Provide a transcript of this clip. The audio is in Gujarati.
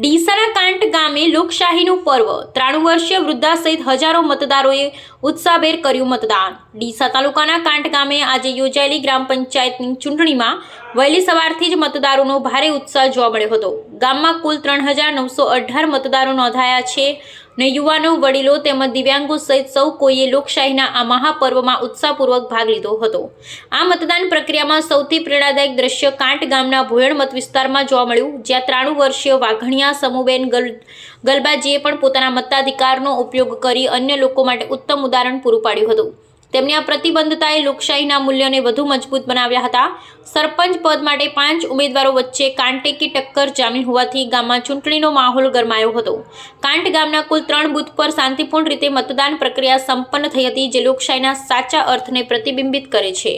ડીસાના કાંટ ગામે લોકશાહીનું પર્વ. ત્રાણું વર્ષીય વૃદ્ધા સહિત હજારો મતદારોએ ઉત્સાહભેર કર્યું મતદાન. ડીસા તાલુકાના કાંટ ગામે આજે યોજાયેલી ગ્રામ પંચાયતની ચૂંટણીમાં વહેલી સવારથી જ મતદારોનો ભારે ઉત્સાહ જોવા મળ્યો હતો. ગામમાં કુલ ત્રણ હજાર નવસો અઢાર મતદારો નોંધાયા છે ને યુવાનો, વડીલો તેમજ દિવ્યાંગો સહિત સૌ કોઈએ લોકશાહીના આ મહાપર્વમાં ઉત્સાહપૂર્વક ભાગ લીધો હતો. આ મતદાન પ્રક્રિયામાં સૌથી પ્રેરણાદાયક દ્રશ્ય કાંટ ગામના ભોયણ મત વિસ્તારમાં જોવા મળ્યું, જ્યાં ત્રાણું વર્ષીય વાઘણિયા સમુબેન ગલ, ગલબાજીએ પણ પોતાના મતાધિકારનો ઉપયોગ કરી અન્ય લોકો માટે ઉત્તમ ઉદાહરણ પૂરું પાડ્યું હતું. તેમની આ પ્રતિબદ્ધતાએ લોકશાહીના મૂલ્યોને વધુ મજબૂત બનાવ્યા હતા. સરપંચ પદ માટે પાંચ ઉમેદવારો વચ્ચે કાંટેકી ટક્કર જામી હોવાથી ગામમાં ચૂંટણીનો માહોલ ગરમાયો હતો. કાંટ ગામના કુલ ત્રણ બૂથ પર શાંતિપૂર્ણ રીતે મતદાન પ્રક્રિયા સંપન્ન થઈ હતી, જે લોકશાહીના સાચા અર્થને પ્રતિબિંબિત કરે છે.